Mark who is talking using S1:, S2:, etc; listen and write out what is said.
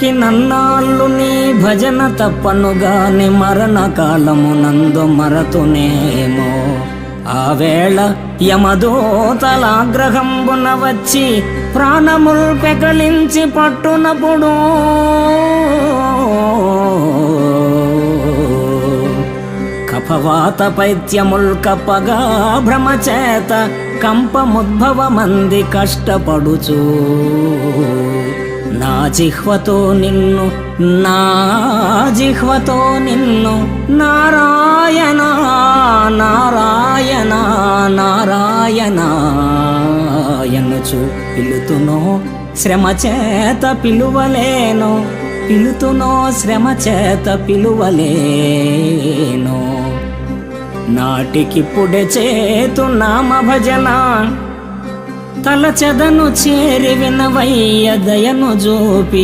S1: బ్రతికి నన్నాళ్ళు నీ భజన తప్పనుగాని మరణ కాలమునందు మరతునేమో. ఆ వేళ యమదూతలాగ్రహంబున వచ్చి ప్రాణముల్ పెకలించి పట్టునప్పుడు కపవాత పైత్యముల్ కప్పగా భ్రమచేత కంపముద్భవమంది కష్టపడుచూ. జిహ్వతో నిన్ను నా జిహ్వతో నిన్ను నారాయణ నారాయణ నారాయణ ఎన్నుచు పిలుతునో శ్రమ చేత పిలువలేను పిలుతునో శ్రమ చేత పిలువలేను. నాటికిప్పుడే చేతు నామ భజన తలచెదను చేరి వినవయ్య దయను జోపి.